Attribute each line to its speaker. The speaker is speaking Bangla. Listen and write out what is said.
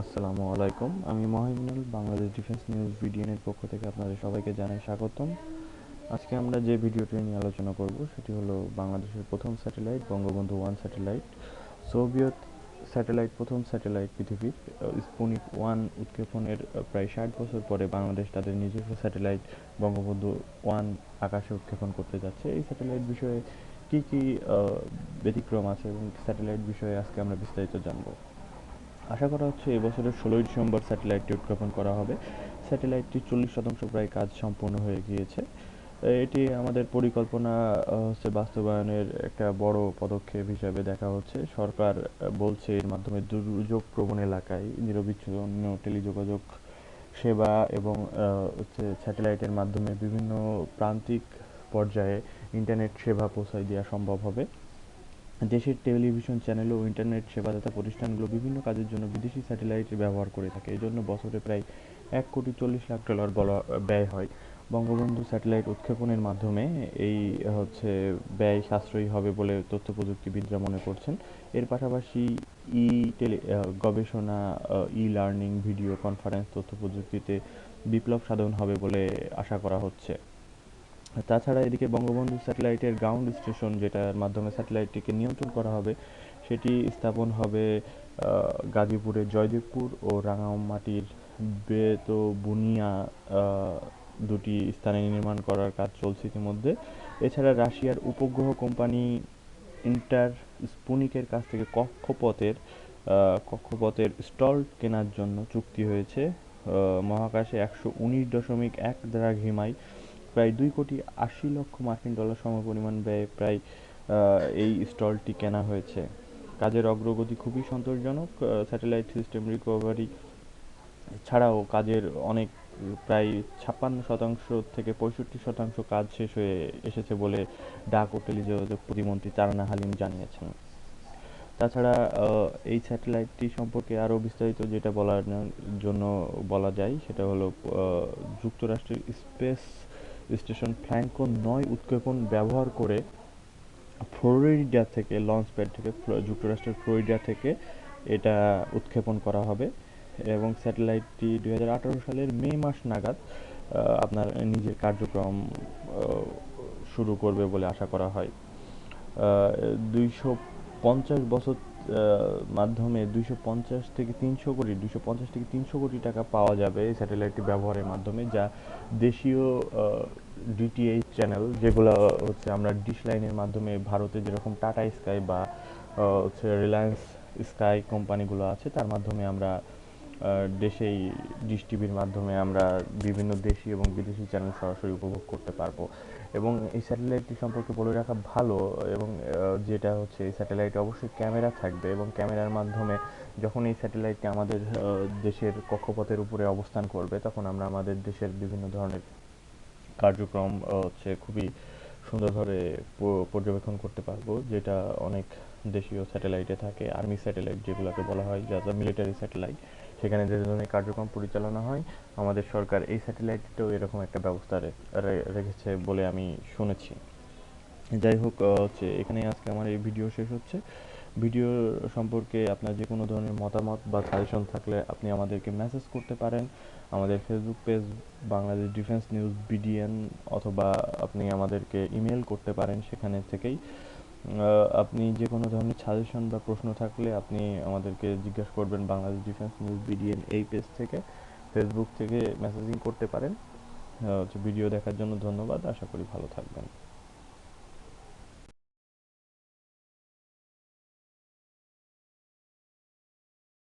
Speaker 1: আসসালামু আলাইকুম। আমি মহিমিনুল বাংলাদেশ ডিফেন্স নিউজ বিডিএনের পক্ষ থেকে আপনাদের সবাইকে জানাই স্বাগতম। আজকে আমরা যে ভিডিওটি নিয়ে আলোচনা করব, সেটি হলো বাংলাদেশের প্রথম satellite, Bangabandhu one satellite, Soviet satellite, প্রথম স্যাটেলাইট পৃথিবীর স্পুনিক ওয়ান উৎক্ষেপণের প্রায় ষাট বছর পরে বাংলাদেশ তাদের নিজস্ব স্যাটেলাইট বঙ্গবন্ধু ওয়ান আকাশে উৎক্ষেপণ করতে যাচ্ছে। এই স্যাটেলাইট বিষয়ে কী কী ব্যতিক্রম আছে এবং স্যাটেলাইট বিষয়ে আজকে আমরা বিস্তারিত জানব। আশা করা হচ্ছে এবছরের ষোলোই ডিসেম্বর স্যাটেলাইটটি উৎক্ষেপণ করা হবে। স্যাটেলাইটটি চল্লিশ শতাংশ প্রায় কাজ সম্পূর্ণ হয়ে গিয়েছে। এটি আমাদের পরিকল্পনা হচ্ছে বাস্তবায়নের একটা বড় পদক্ষেপ হিসাবে দেখা হচ্ছে। সরকার বলছে এর মাধ্যমে দুর্যোগ প্রবণ এলাকায় নিরবিচ্ছিন্ন টেলিযোগাযোগ সেবা এবং হচ্ছে স্যাটেলাইটের মাধ্যমে বিভিন্ন প্রান্তিক পর্যায়ে ইন্টারনেট সেবা পৌঁছায় দেওয়া সম্ভব হবে। দেশের টেলিভিশন চ্যানেল ও ইন্টারনেট সেবাদাতা প্রতিষ্ঠানগুলো বিভিন্ন কাজের জন্য বিদেশি স্যাটেলাইট ব্যবহার করে থাকে। এই জন্য বছরে প্রায় এক কোটি চল্লিশ লাখ ডলার বলা, ব্যয় হয়। বঙ্গবন্ধু স্যাটেলাইট উৎক্ষেপণের মাধ্যমে এই, হচ্ছে, ব্যয় সাশ্রয়ী হবে বলে তথ্য প্রযুক্তিবিদরা মনে করছেন। এর পাশাপাশি ই টেলি গবেষণা ই লার্নিং ভিডিও কনফারেন্স তথ্য প্রযুক্তিতে বিপ্লব সাধন হবে বলে আশা করা হচ্ছে। তাছাড়া এদিকে বঙ্গবন্ধু স্যাটেলাইটের গ্রাউন্ড স্টেশন যেটার মাধ্যমে স্যাটেলাইটটিকে নিয়ন্ত্রণ করা হবে, সেটি স্থাপন হবে গাজীপুরের জয়দেবপুর ও রাঙামাটির বেতবুনিয়া দুটি স্থানে নির্মাণ করার কাজ চলছে ইতিমধ্যে। এছাড়া রাশিয়ার উপগ্রহ কোম্পানি ইন্টার স্পুনিকের কাছ থেকে কক্ষপথের কক্ষপথের স্টল কেনার জন্য চুক্তি হয়েছে। মহাকাশে একশো উনিশ দশমিক এক দ্রাঘিমায় প্রায় দুই কোটি আশি লক্ষ মার্কিন ডলার সমপরিমাণ ব্যয়ে প্রায় এই স্টলটি কেনা হয়েছে। কাজের অগ্রগতি খুবই সন্তোষজনক স্যাটেলাইট সিস্টেম রিকভারি ছাড়াও কাজের অনেক, প্রায় ছাপ্পান্ন শতাংশ থেকে পঁয়ষট্টি শতাংশ কাজ শেষ হয়ে এসেছে বলে ডাক ও টেলিযোগাযোগ প্রতিমন্ত্রী তারানা হালিম জানিয়েছেন। তাছাড়া এই স্যাটেলাইটটি সম্পর্কে আরও বিস্তারিত যেটা বলার জন্য বলা যায় সেটা হলো যুক্তরাষ্ট্রের স্পেস স্টেশন ফ্র্যাঙ্কো নয় উৎক্ষেপণ ব্যবহার করে ফ্লোরিডা থেকে লঞ্চ প্যাড থেকে যুক্তরাষ্ট্রের ফ্লোরিডা থেকে এটা উৎক্ষেপণ করা হবে এবং স্যাটেলাইটটি দু হাজার আঠারো সালের মে মাস নাগাদ আপনার নিজের কার্যক্রম শুরু করবে বলে আশা করা হয়। দুইশো পঞ্চাশ বছর মাধ্যমে দুইশো পঞ্চাশ থেকে তিনশো কোটি, দুইশো পঞ্চাশ থেকে তিনশো কোটি টাকা পাওয়া যাবে এই স্যাটেলাইটটি ব্যবহারের মাধ্যমে, যা দেশীয় ডিটিএইচ চ্যানেল যেগুলো হচ্ছে আমরা ডিশ লাইনের মাধ্যমে ভারতে যেরকম টাটা স্কাই বা হচ্ছে রিলায়েন্স স্কাই কোম্পানিগুলো আছে, তার মাধ্যমে আমরা দেশেই ডিশ টিভির মাধ্যমে আমরা বিভিন্ন দেশি এবং বিদেশি চ্যানেল সরাসরি উপভোগ করতে পারব। এবং এই স্যাটেলাইটটি সম্পর্কে বলে রাখা ভালো এবং যেটা হচ্ছে এই স্যাটেলাইটে অবশ্যই ক্যামেরা থাকবে এবং ক্যামেরার মাধ্যমে যখন এই স্যাটেলাইটটি আমাদের দেশের কক্ষপথের উপরে অবস্থান করবে, তখন আমরা আমাদের দেশের বিভিন্ন ধরনের কার্যক্রম হচ্ছে খুবই সুন্দরভাবে পর্যবেক্ষণ করতে পারব, যেটা অনেক দেশীয় স্যাটেলাইটে থাকে, আর্মি স্যাটেলাইট যেগুলোকে বলা হয় যা মিলিটারি স্যাটেলাইট। সেখানে যে ধরনের কার্যক্রম পরিচালনা হয়, আমাদের সরকার এই স্যাটেলাইটটাও এরকম একটা ব্যবস্থা রেখেছে বলে আমি শুনেছি। যাই হোক হচ্ছে এখানে আজকে আমার এই ভিডিও শেষ হচ্ছে। ভিডিও সম্পর্কে আপনার যে কোনো ধরনের মতামত বা সাজেশন থাকলে আপনি আমাদেরকে মেসেজ করতে পারেন। আমাদের Facebook page Bangladesh defence news BDN অথবা আপনি আমাদেরকে ইমেল করতে পারেন সেখানে থেকেই। আপনি যে কোনো ধরনের সাজেশন বা প্রশ্ন থাকলে আপনি আমাদেরকে জিজ্ঞাসা করবেন বাংলাদেশ ডিফেন্স নিউজ বিডিএন এই পেজ থেকে ফেসবুক থেকে মেসেজিং করতে পারেন। ভিডিও দেখার জন্য ধন্যবাদ, আশা করি ভালো থাকবেন।